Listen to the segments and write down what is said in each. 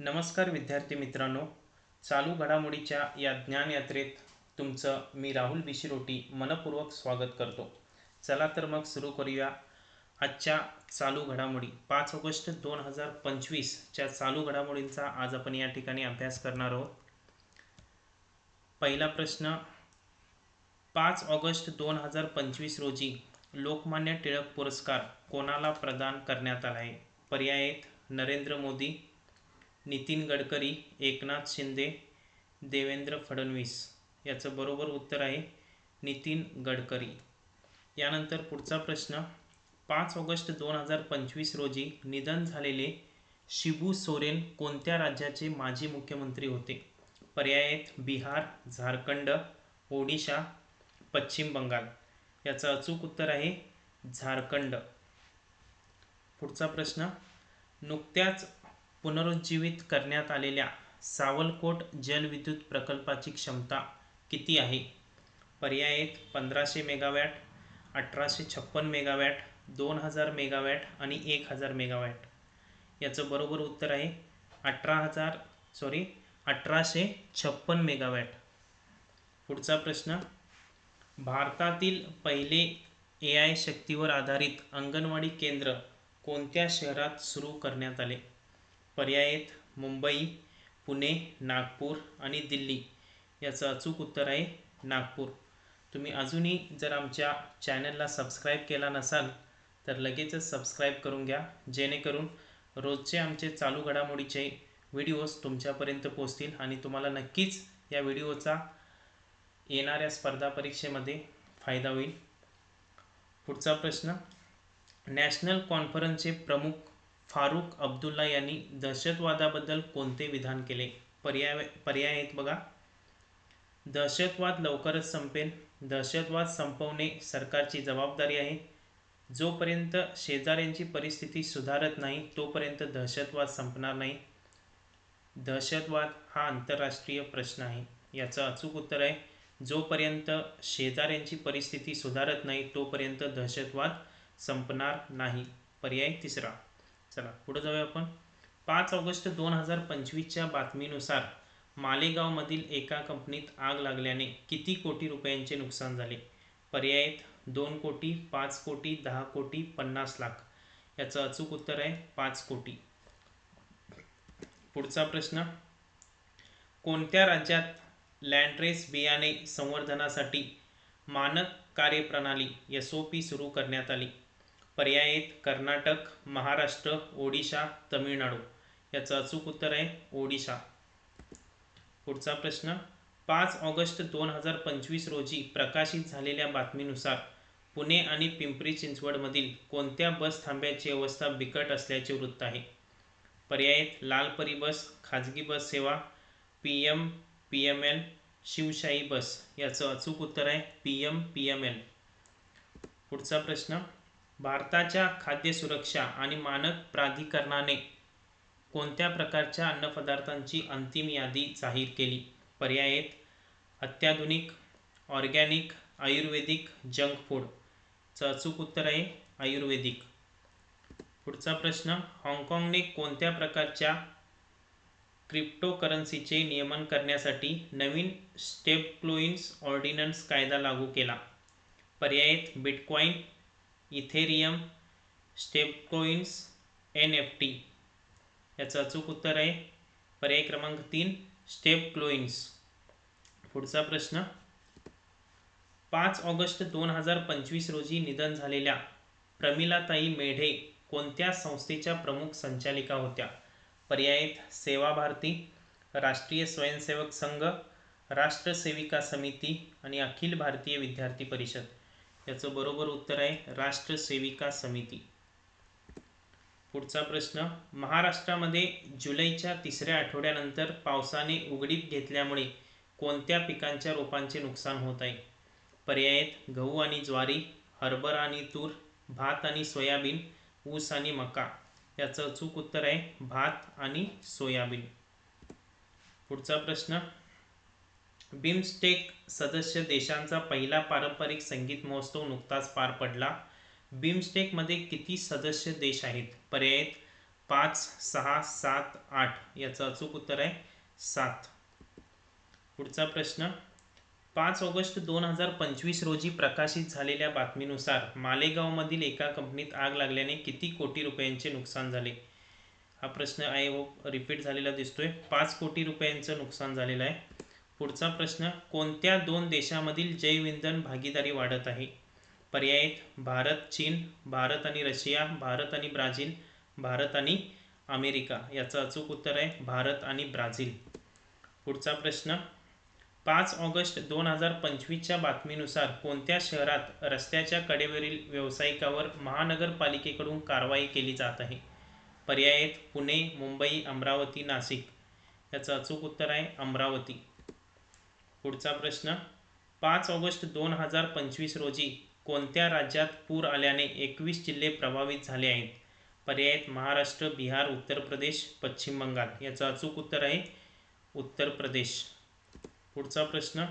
नमस्कार विद्यार्थी मित्रांनो. चालू घडामोडीच्या या ज्ञानयात्रेत तुमचं मी राहुल बिशिरोटी मनपूर्वक स्वागत करतो. चला तर मग सुरू करूया आजच्या चालू घडामोडी. पाच ऑगस्ट दोन हजार पंचवीसच्या चालू घडामोडींचा आज आपण या ठिकाणी अभ्यास करणार आहोत. पहिला प्रश्न पाच ऑगस्ट दोन हजार पंचवीस रोजी लोकमान्य टिळक पुरस्कार कोणाला प्रदान करण्यात आला आहे? पर्याय आहेत नरेंद्र मोदी नितीन गडकरी एकनाथ शिंदे देवेंद्र फडणवीस याचं बरोबर उत्तर आहे नितीन गडकरी. यानंतर पुढचा प्रश्न पाच ऑगस्ट दोन हजार पंचवीस रोजी निधन झालेले शिबू सोरेन कोणत्या राज्याचे माजी मुख्यमंत्री होते? पर्याय आहेत बिहार झारखंड ओडिशा पश्चिम बंगाल. याचं अचूक उत्तर आहे झारखंड. पुढचा प्रश्न नुकत्याच पुनरुज्जीवित करण्यात आलेल्या सावलकोट जलविद्युत प्रकल्पाची क्षमता किती आहे? पर्याय एक पंधराशे मेगावॅट अठराशे छप्पन मेगावॅट दोन हजार मेगावॅट आणि एक हजार मेगावॅट. याचं बरोबर उत्तर आहे अठरा हजार सॉरी अठराशे छप्पन मेगावॅट. पुढचा प्रश्न भारतातील पहिले ए आय शक्तीवर आधारित अंगणवाडी केंद्र कोणत्या शहरात सुरू करण्यात आले? पर्याय आहेत. मुंबई पुणे नागपूर आणि दिल्ली. याचं अचूक उत्तर आहे नागपूर. तुम्ही अजूनही जर आमच्या चॅनलला सबस्क्राईब केला नसाल तर लगेचच सबस्क्राईब करून घ्या. जेणेकरून रोजचे आमचे चालू घडामोडीचे व्हिडिओज तुमच्यापर्यंत पोचतील आणि तुम्हाला नक्कीच या व्हिडिओचा येणाऱ्या स्पर्धा परीक्षेमध्ये फायदा होईल. पुढचा प्रश्न. नॅशनल कॉन्फरन्सचे प्रमुख फारुख अब्दुल्ला यांनी दहशतवादाबद्दल कोणते विधान केले? पर्याय पर्याय आहेत बघा. दहशतवाद लवकरच संपेल. दहशतवाद संपवणे सरकारची जबाबदारी आहे. जोपर्यंत शेजाऱ्यांची परिस्थिती सुधारत नाही तोपर्यंत दहशतवाद संपणार नाही. दहशतवाद हा आंतरराष्ट्रीय प्रश्न आहे. याचं अचूक उत्तर आहे. जोपर्यंत शेजाऱ्यांची परिस्थिती सुधारत नाही तोपर्यंत दहशतवाद संपणार नाही. पर्याय तिसरा. चला पुढे जाऊया आपण. पाच ऑगस्ट दोन हजार पंचवीसच्या बातमीनुसार मालेगावमधील एका कंपनीत आग लागल्याने किती कोटी रुपयांचे नुकसान झाले? पर्यायत दोन कोटी पाच कोटी दहा कोटी पन्नास लाख. याचं अचूक उत्तर आहे पाच कोटी. पुढचा प्रश्न कोणत्या राज्यात लँड्रेस बियाणे संवर्धनासाठी मानक कार्यप्रणाली एस ओ पी सुरू करण्यात आली? पर्याय आहेत कर्नाटक महाराष्ट्र ओडिशा तमिळनाडू. याचं अचूक उत्तर आहे ओडिशा. पुढचा प्रश्न पाच ऑगस्ट दोन हजार पंचवीस रोजी प्रकाशित झालेल्या बातमीनुसार पुणे आणि पिंपरी चिंचवडमधील कोणत्या बस थांब्याची अवस्था बिकट असल्याचे वृत्त आहे? पर्याय लालपरी बस खाजगी बस सेवा P M P M L Shivshahi bus. याचं अचूक उत्तर आहे P M P M L. पुढचा प्रश्न भारताच्या खाद्य सुरक्षा आणि मानक प्राधिकरणाने कोणत्या प्रकारच्या अन्नपदार्थांची अंतिम यादी जाहीर केली? पर्याय आहेत अत्याधुनिक ऑर्गॅनिक आयुर्वेदिक जंक फूड. अचूक उत्तर आहे आयुर्वेदिक. पुढचा प्रश्न हाँगकाँगने कोणत्या प्रकारच्या क्रिप्टोकरन्सीचे नियमन करण्यासाठी नवीन स्टेपक्लोइन्स ऑर्डिनन्स कायदा लागू केला? पर्यायत bitcoin Ethereum stablecoins N F T. याचं अचूक उत्तर आहे. पर्याय क्रमांक तीन स्टेप क्लोइन्स पुढचा प्रश्न. पाच ऑगस्ट दोन हजार पंचवीस रोजी निधन झालेल्या प्रमिलाताई मेढे कोणत्या संस्थेच्या प्रमुख संचालिका होत्या? पर्यायत सेवा भारती राष्ट्रीय स्वयंसेवक संघ राष्ट्रसेविका समिती आणि अखिल भारतीय विद्यार्थी परिषद. याचं बरोबर उत्तर आहे राष्ट्रसेविका समिती. पुढचा प्रश्न महाराष्ट्रामध्ये जुलैच्या तिसऱ्या आठवड्यानंतर पावसाने उघडीप घेतल्यामुळे कोणत्या पिकांच्या रोपांचे नुकसान होत आहे? पर्यायत गहू आणि ज्वारी हरभरा आणि तूर भात आणि सोयाबीन ऊस आणि मका. याचं अचूक उत्तर आहे भात आणि सोयाबीन. पुढचा प्रश्न बिमस्टेक सदस्य देशांचा पहिला पारंपरिक संगीत महोत्सव नुकताच पार पडला. बिमस्टेकमध्ये किती सदस्य देश आहेत? पर्याय पाच सहा सात आठ याचं अचूक उत्तर आहे सात. पुढचा प्रश्न. पाच ऑगस्ट दोन हजार पंचवीस रोजी प्रकाशित झालेल्या बातमीनुसार मालेगावमधील एका कंपनीत आग लागल्याने किती कोटी रुपयांचे नुकसान झाले? हा प्रश्न आहे हो रिपीट झालेला दिसतोय. पाच कोटी रुपयांचं नुकसान झालेलं आहे. पुढचा प्रश्न कोणत्या दोन देशामधील जैवइंधन भागीदारी वाढत आहे? पर्याय भारत चीन भारत आणि रशिया भारत आणि ब्राझील भारत आणि अमेरिका. याचं अचूक उत्तर आहे भारत आणि ब्राझील. पुढचा प्रश्न पाच ऑगस्ट दोन हजार पंचवीसच्या बातमीनुसार कोणत्या शहरात रस्त्याच्या कडेवरील व्यावसायिकावर महानगरपालिकेकडून कारवाई केली जात आहे? पर्याय पुणे मुंबई अमरावती नाशिक. याचं अचूक उत्तर आहे अमरावती. पुढचा प्रश्न. पाच ऑगस्ट दोन हजार पंचवीस रोजी कोणत्या राज्यात पूर आल्याने एकवीस जिल्हे प्रभावित झाले आहेत? पर्याय महाराष्ट्र बिहार उत्तर प्रदेश पश्चिम बंगाल. याचं अचूक उत्तर आहे उत्तर प्रदेश. पुढचा प्रश्न.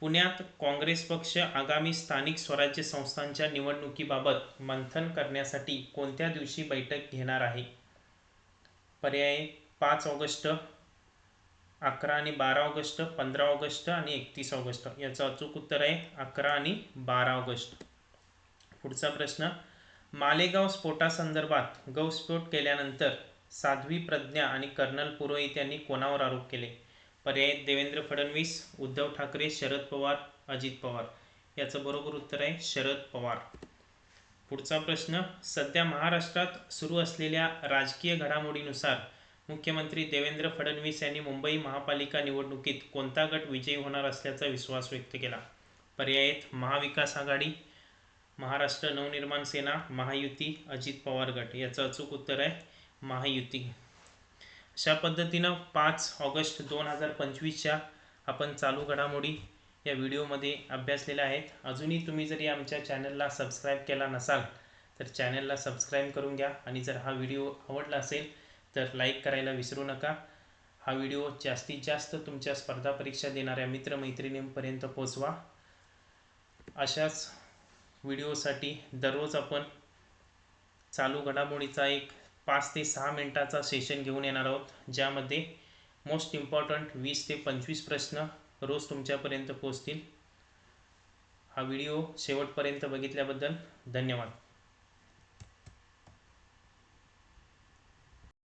पुण्यात काँग्रेस पक्ष आगामी स्थानिक स्वराज्य संस्थांच्या निवडणुकीबाबत मंथन करण्यासाठी कोणत्या दिवशी बैठक घेणार आहे? पर्याय पाच ऑगस्ट अकरा आणि बारा ऑगस्ट पंधरा ऑगस्ट आणि एकतीस ऑगस्ट. याचं अचूक उत्तर आहे अकरा आणि बारा ऑगस्ट. पुढचा प्रश्न मालेगाव स्फोटासंदर्भात गौस्फोट केल्यानंतर साध्वी प्रज्ञा आणि कर्नल पुरोहित यांनी कोणावर आरोप केले? पर्याय देवेंद्र फडणवीस उद्धव ठाकरे शरद पवार अजित पवार. याचं बरोबर उत्तर आहे शरद पवार. पुढचा प्रश्न सध्या महाराष्ट्रात सुरू असलेल्या राजकीय घडामोडीनुसार मुख्यमंत्री देवेंद्र फडणवीस यांनी मुंबई महापालिका निवडणुकीत कोणता गट विजयी होणार असल्याचा विश्वास व्यक्त केला. पर्यायत महाविकास आघाडी महाराष्ट्र नवनिर्माण सेना महायुती अजित पवार गट. याचं अचूक उत्तर आहे महायुती. अशा पद्धतीनं पाच ऑगस्ट दोन हजार पंचवीसच्या आपण चालू घडामोडी या व्हिडिओमध्ये अभ्यासलेल्या आहेत. अजूनही तुम्ही जरी आमच्या चॅनलला सबस्क्राईब केला नसाल तर चॅनलला सबस्क्राईब करून घ्या. आणि जर हा व्हिडिओ आवडला असेल तर लाईक करायला विसरू नका. हा व्हिडिओ जास्तीत जास्त तुमच्या स्पर्धा परीक्षा देणाऱ्या मित्रमैत्रिणींपर्यंत पोचवा अशाच व्हिडिओसाठी दररोज आपण चालू घडामोडीचा एक पाच ते सहा मिनटाचा सेशन घेऊन येणार आहोत. ज्यामध्ये मोस्ट इम्पॉर्टंट वीस ते पंचवीस प्रश्न रोज तुमच्यापर्यंत पोचतील हा व्हिडिओ शेवटपर्यंत बघितल्याबद्दल धन्यवाद.